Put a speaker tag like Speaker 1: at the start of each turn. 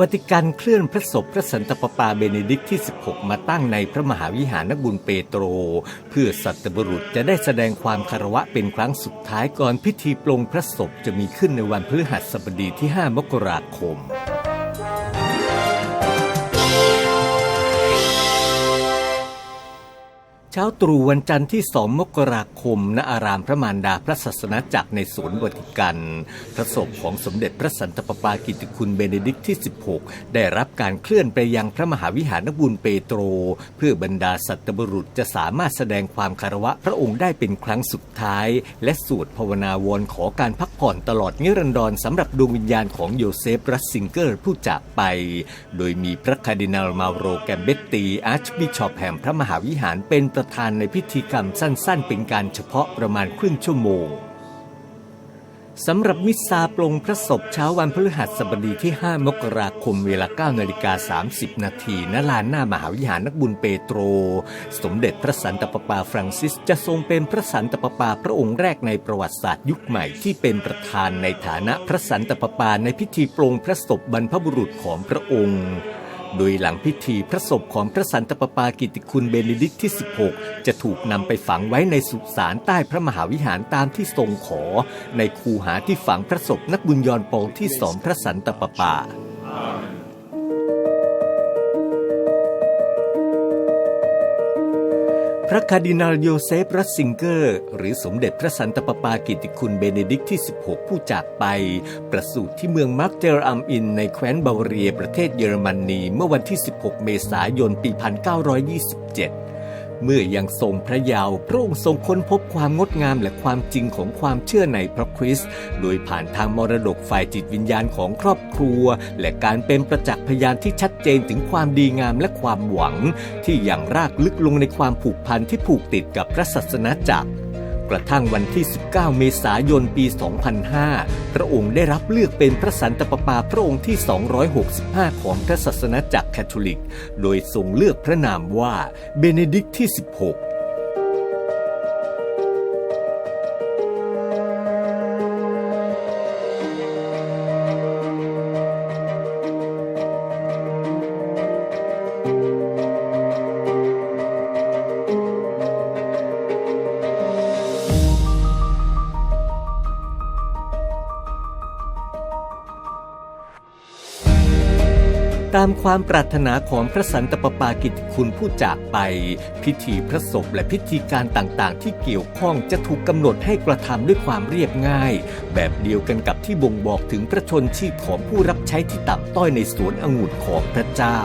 Speaker 1: วัติกันเคลื่อนพระศพพระสันตะปาปาเบเนดิกที่ 16 มาตั้งในพระมหาวิหารนบุญเปโตร เพื่อสัตบุรุษจะได้แสดงความคารวะเป็นครั้งสุดท้ายก่อนพิธีปลงพระศพจะมีขึ้นในวันพฤหัสบดีที่ 5 มกราคม เช้าตรู่วันจันทร์ที่2มกราคม ณ อารามพระมารดาพระศาสนาจักรในสวนวัติกัน พระศพของสมเด็จพระสันตะปาปากิติคุณเบเนดิกต์ที่ 16 ได้รับการเคลื่อนไปยังพระมหาวิหารนบุญเปโตร เพื่อบรรดาสัตบุรุษจะสามารถแสดงความคารวะพระองค์ได้เป็นครั้งสุดท้าย และสวดภาวนาวอนขอการพักผ่อนตลอดนิรันดรสำหรับดวงวิญญาณของโยเซฟรัสซิงเกอร์ผู้จากไป โดยมีพระคาร์ดินัลมาโรแกมเบตตีอาร์ชบิชอปแห่งพระมหาวิหารเป็นประธานในพิธีกรรมสั้นๆ เป็นการเฉพาะประมาณครึ่งชั่วโมงสำหรับมิสซาปลงพระศพเช้าวันพฤหัสบดีที่ 5 มกราคมเวลา 9 นาฬิกา 30 นาทีณลานหน้ามหาวิหารนักบุญเปโตร สมเด็จพระสันตะปาปาฟรังซิสจะทรงเป็นพระสันตะปาปาพระองค์แรกในประวัติศาสตร์ยุคใหม่ที่เป็นประธานในฐานะพระสันตะปาปาในพิธีปลงพระศพบรรพบุรุษของพระองค์ โดยหลังพิธีพระศพของพระสันตะปาปากิติคุณเบนิดิกที่ 16 จะถูกนำไปฝังไว้ในสุสานใต้พระมหาวิหารตามที่ทรงขอ ในคูหาที่ฝังพระศพนักบุญยอนปองที่สองพระสันตะปาปา พระคาร์ดินัลโยเซฟรัสซิงเกอร์ หรือสมเด็จพระสันตะปาปากิติคุณเบเนดิกที่ 16 ผู้จากไป ประสูติที่เมืองมาร์กเจอร์อัมอิน ในแคว้นบาวาเรียประเทศเยอรมนี เมื่อวันที่ 16 เมษายน ปี 1927 เมื่อยังทรงพระเยาว์พระองค์ทรงค้นพบความงดงามและความจริงของความเชื่อในพระคริสต์โดยผ่านทางมรดกฝ่ายจิตวิญญาณของครอบครัว และการเป็นประจักษ์พยานที่ชัดเจนถึงความดีงามและความหวัง ที่อย่างรากลึกลงในความผูกพันที่ผูกติดกับพระศาสนาจักร กระทั่งวันที่ 19 เมษายนปี 2005 พระองค์ได้รับเลือกเป็นพระสันตะปาปาพระองค์ที่ 265 ของพระศาสนาจักรแคทอลิก โดยทรงเลือกพระนามว่าเบเนดิกต์ที่ 16 ตามความปรารถนาของพระสันตะปาปากิติคุณผู้จากไป พิธีพระศพและพิธีการต่างๆ ที่เกี่ยวข้องจะถูกกำหนดให้กระทำด้วยความเรียบง่าย แบบเดียวกันกับที่บ่งบอกถึงพระชนชีพของผู้รับใช้ที่ต่ำต้อยในสวนองุ่นของพระเจ้า